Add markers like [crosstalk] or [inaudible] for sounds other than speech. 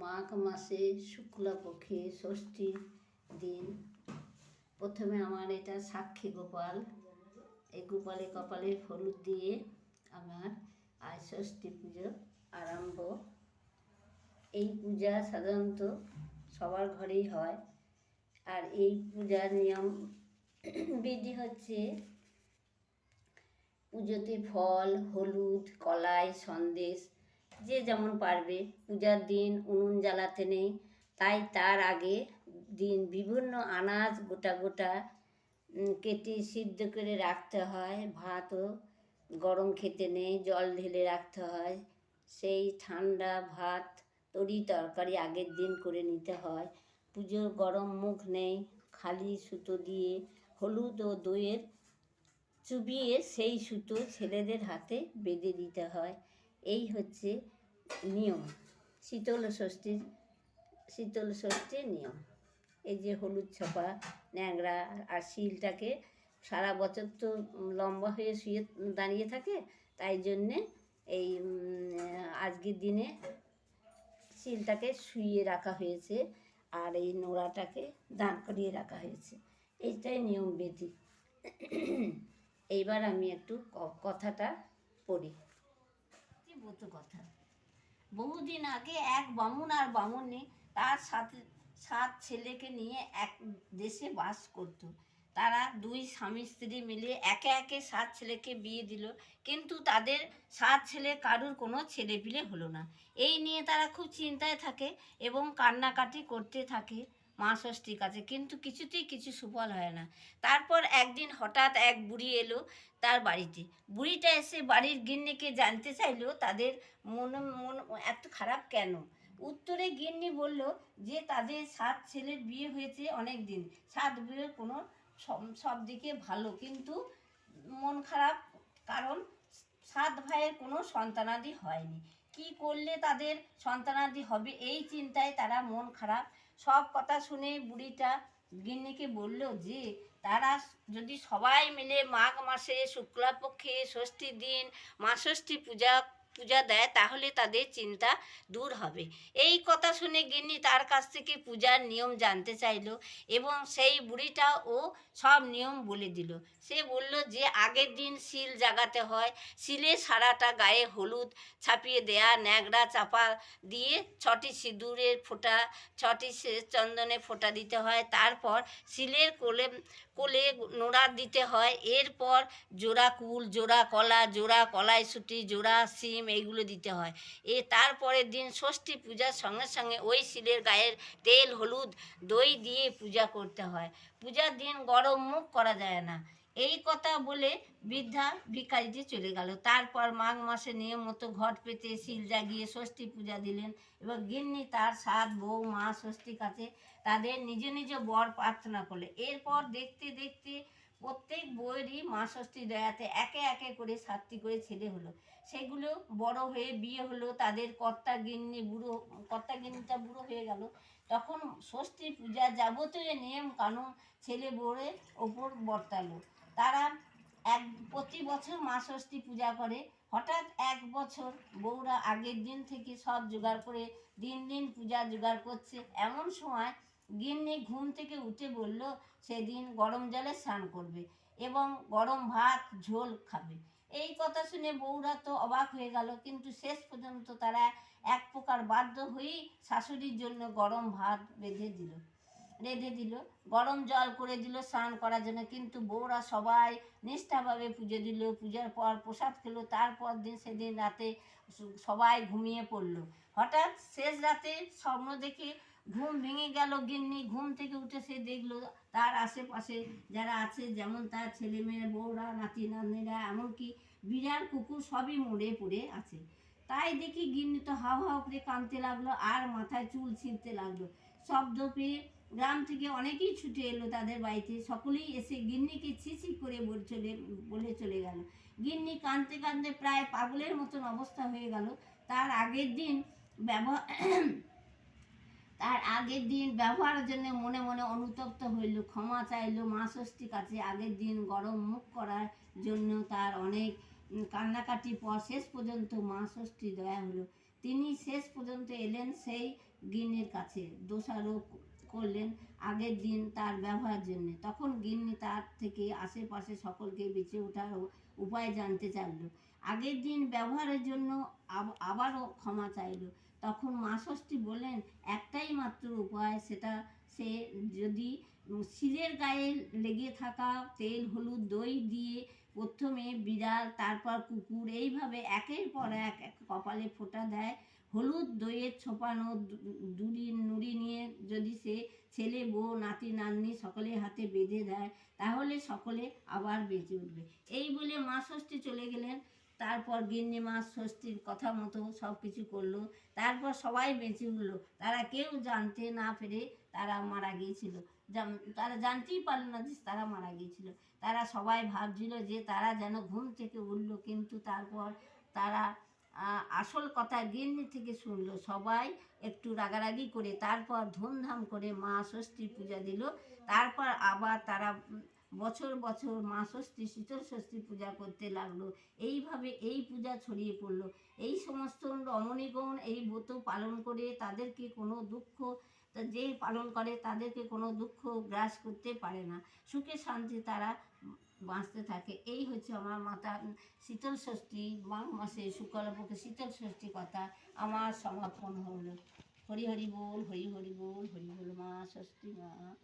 মাঘ মাসে শুক্লাপক্ষে ষষ্ঠীর দিন। প্রথমে আমার এটা সাক্ষী গোপাল। এই গোপালে কপালে হলুদ দিয়ে আমার আজ ষষ্ঠী পুজো আরম্ভ। এই পূজা সাধারণত সবার ঘরেই হয়। আর এই পূজার নিয়ম [clears throat] বিধি হচ্ছে পুজোতে ফল, হলুদ, কলাই, সন্দেশ যে যেমন পারবে, পূজার দিন উনুন জ্বালাতে নেই। তাই তার আগে দিন বিভিন্ন আনাজ গোটা গোটা কেটে সিদ্ধ করে রাখতে হয়। ভাতও গরম খেতে নেই, জল ঢেলে রাখতে হয়। সেই ঠান্ডা ভাত তরি তরকারি আগের দিন করে নিতে হয়। পুজোর গরম মুখ নেই, খালি সুতো দিয়ে হলুদ ও দইয়ের চুবিয়ে সেই সুতো ছেলেদের হাতে বেঁধে দিতে হয়। এই হচ্ছে নিয়ম, শীতল ষষ্ঠীর শীতল ষষ্ঠীর নিয়ম। এই যে হলুদ ছপা, ন্যাংরা আর শিলটাকে সারা বছর তো লম্বা হয়ে শুয়ে দাঁড়িয়ে থাকে, তাই জন্যে এই আজকের দিনে শিলটাকে শুয়ে রাখা হয়েছে আর এই নোড়াটাকে দাঁড় করিয়ে রাখা হয়েছে। এইটাই নিয়ম বিধি এইবার আমি একটু কথাটা পড়ি। কি কথা। বহুদিন আগে এক বামুন আর বামুনি তার সাথে, সাত ছেলেকে নিয়ে এক দেশে বাস করত। তারা দুই স্বামী, স্ত্রী মিলে একে একে সাত ছেলেকে বিয়ে দিল। কিন্তু তাদের সাত ছেলে কারুর কোনো ছেলেপিলে হলো না। এই নিয়ে তারা খুব চিন্তায় থাকে এবং কান্নাকাটি করতে থাকে। মা ষষ্ঠীর কাছে কিন্তু কিছুতেই কিছু সুফল হয় না। তারপর একদিন হঠাৎ এক বুড়ি এলো তার বাড়িতে। বুড়িটা এসে বাড়ির গিন্নিকে জানতে চাইলো তাদের মন মন এত খারাপ কেন? উত্তরে গিন্নি বলল যে তাদের সাত ছেলের বিয়ে হয়েছে অনেক দিন সাত বিয়ের কোনো সব দিকে ভালো, কিন্তু মন খারাপ কারণ সাত ভাইয়ের কোনো সন্তানাদি হয়নি। কি করলে তাদের সন্তানাদি হবে? এই চিন্তায় তারা মন খারাপ। সব কথা শুনে বুড়িটা গিন্নিকে বলল যে তারা যদি সবাই মিলে মাঘ মাসে শুক্লাপক্ষে ষষ্ঠীর দিন, মা ষষ্ঠী পূজা পূজা দেয়, তাহলে তাদের চিন্তা দূর হবে। এই কথা শুনে গিন্নি তার কাছ থেকে পূজার নিয়ম জানতে চাইলো এবং সেই বুড়িটাও সব নিয়ম বলে দিল। সে বলল যে, আগের দিন শিল জাগাতে হয়। শিলে সারাটা গায়ে হলুদ ছাপিয়ে দেয়া ন্যাংরা চাপা দিয়ে ছটি সিঁদুরের ফোঁটা, ছটি চন্দনে ফোঁটা দিতে হয়। তারপর শিলের কোলে কোলে নোড়া দিতে হয়। এরপর জোড়া কুল, জোড়া কলা, জোড়া কলাইশুটি, জোড়া সিম এইগুলো দিতে হয়। এ তারপরের দিন ষষ্ঠী পূজার সঙ্গে সঙ্গে ওই শিলের গায়ের তেল, হলুদ, দই দিয়ে পূজা করতে হয়। পূজার দিন গরম মুখ করা যায় না। এই কথা বলে বৃদ্ধা ভিখারিটি চলে গেল। তারপর মাঘ মাসে নিয়ম মতো ঘট পেতে শিল জাগিয়ে ষষ্ঠী পূজা দিলেন এবং গিন্নি তার সাত বউ, মা, ষষ্ঠী কাছে তাদের নিজ নিজ বর প্রার্থনা করলে এরপর দেখতে দেখতে প্রত্যেক বইয়েরই মা ষষ্ঠী দয়াতে একে একে করে সাতটি করে ছেলে হলো। সেগুলো বড় হয়ে বিয়ে হলো, তাদের কর্তা গিন্নি বুড়ো, কর্তা গিন্নিটা বুড়ো হয়ে গেল। তখন ষষ্ঠী পূজা যাবতীয় নিয়ম কানুন ছেলে বউয়ের ওপর বর্তালো। তারা এক, প্রতি বছর মা ষষ্ঠী পূজা করে। হঠাৎ এক বছর বউরা আগের দিন থেকে সব জোগাড় করে দিন দিন পূজা জোগাড় করছে। এমন সময় গিন্নি ঘুম থেকে উঠে বলল, সেদিন গরম জলে স্নান করবে এবং গরম ভাত, ঝোল খাবে। এই কথা শুনে বউরা তো অবাক হয়ে গেল, কিন্তু শেষ পর্যন্ত তারা এক প্রকার বাধ্য হয়েই শাশুড়ির জন্য গরম ভাত বেঁধে দিল রেঁধে দিল, গরম জল করে দিল স্নান করার জন্য। কিন্তু বউরা সবাই নিষ্ঠাভাবে পুজো দিল। পূজার পর প্রসাদ খেলো, তারপর দিন সেদিন রাতে সবাই ঘুমিয়ে পড়ল। হঠাৎ শেষ রাতে স্বপ্ন দেখে ঘুম ভেঙে গেল, গিন্নি ঘুম থেকে উঠে সে দেখল তার আশেপাশে যারা আছে, যেমন তার ছেলে মেয়ে, বউরা, নাতি, নাতনিরা, এমনকি বিড়াল, কুকুর সবই মরে পড়ে আছে। তাই দেখি গিন্নি তো হাও হাও করে কাঁদতে লাগল আর মাথায় চুল ছিঁড়তে লাগল। শব্দ পেয়ে গ্রাম থেকে অনেকেই ছুটে এলো তাদের বাড়িতে। সকলেই এসে গিন্নিকে ছিছি করে চলে, বলে চলে গেল। গিন্নি কাঁদতে কাঁদতে প্রায় পাগলের মতন অবস্থা হয়ে গেল। তার আগের দিন ব্যবহার তার আগের দিন ব্যবহারের জন্য মনে মনে অনুতপ্ত হইল, ক্ষমা চাইলো মা ষষ্ঠী কাছে। আগের দিন গরম মুখ করার জন্য তার অনেক কান্নাকাটির পর শেষ পর্যন্ত মা ষষ্ঠী দয়া হলো তিনি শেষ পর্যন্ত এলেন সেই গিন্নির কাছে, দোষারোপ করলেন আগের দিন তার ব্যবহার জন্য। তখন গিন্নি তার থেকে আশেপাশে সকলকে বেঁচে ওঠার উপায় জানতে চাইল। আগের দিন ব্যবহারের জন্য আবারও ক্ষমা চাইল। তখন মা ষষ্ঠী বললেন, একটাই মাত্র উপায়, সেটা সে যদি শিলের গায়ে লেগে থাকা তেল, হলুদ, দই দিয়ে প্রথমে বিড়াল, তারপর কুকুর, এইভাবে একের পর এক এক কপালে ফোঁটা দেয়। হলুদ, দইয়ের ছোপানো দুড়ি নুড়ি নিয়ে যদি সে ছেলে, বউ, নাতি, নাতনি সকলের হাতে বেঁধে দেয়, তাহলে সকলে আবার বেঁচে উঠবে। এই বলে মা ষষ্ঠী চলে গেলেন। তারপর গিন্নি মা ষষ্ঠীর কথা মতো সব কিছু করল। তারপর সবাই বেঁচে উঠল। তারা কেউ জানতে না পেরে তারা মারা গিয়েছিল। তারা জানতেই পারল না যে তারা মারা গিয়েছিল। তারা সবাই ভাবছিল যে তারা যেন ঘুম থেকে উঠল, কিন্তু তারপর তারা আসল কথা গিন্নি থেকে শুনলো। সবাই একটু রাগারাগি করে তারপর ধুমধাম করে মা ষষ্ঠী পূজা দিল। তারপর আবার তারা বছর বছর মা ষষ্ঠী, শীতল ষষ্ঠী পূজা করতে লাগল। এইভাবে এই পূজা ছড়িয়ে পড়ল। এই সমস্ত রমণীগণ এই ব্রত পালন করে তাদেরকে কোনো দুঃখ যে পালন করে তাদেরকে কোনো দুঃখ গ্রাস করতে পারে না। সুখে শান্তি তারা বাঁচতে থাকে। এই হচ্ছে আমার মাতা শীতল ষষ্ঠী মাঘ মাসে শুক্লপক্ষে শীতল ষষ্ঠী কথা আমার সমাপন হলো। হরি হরি বল, হরি হরি বল হরি বল মা ষষ্ঠী মা।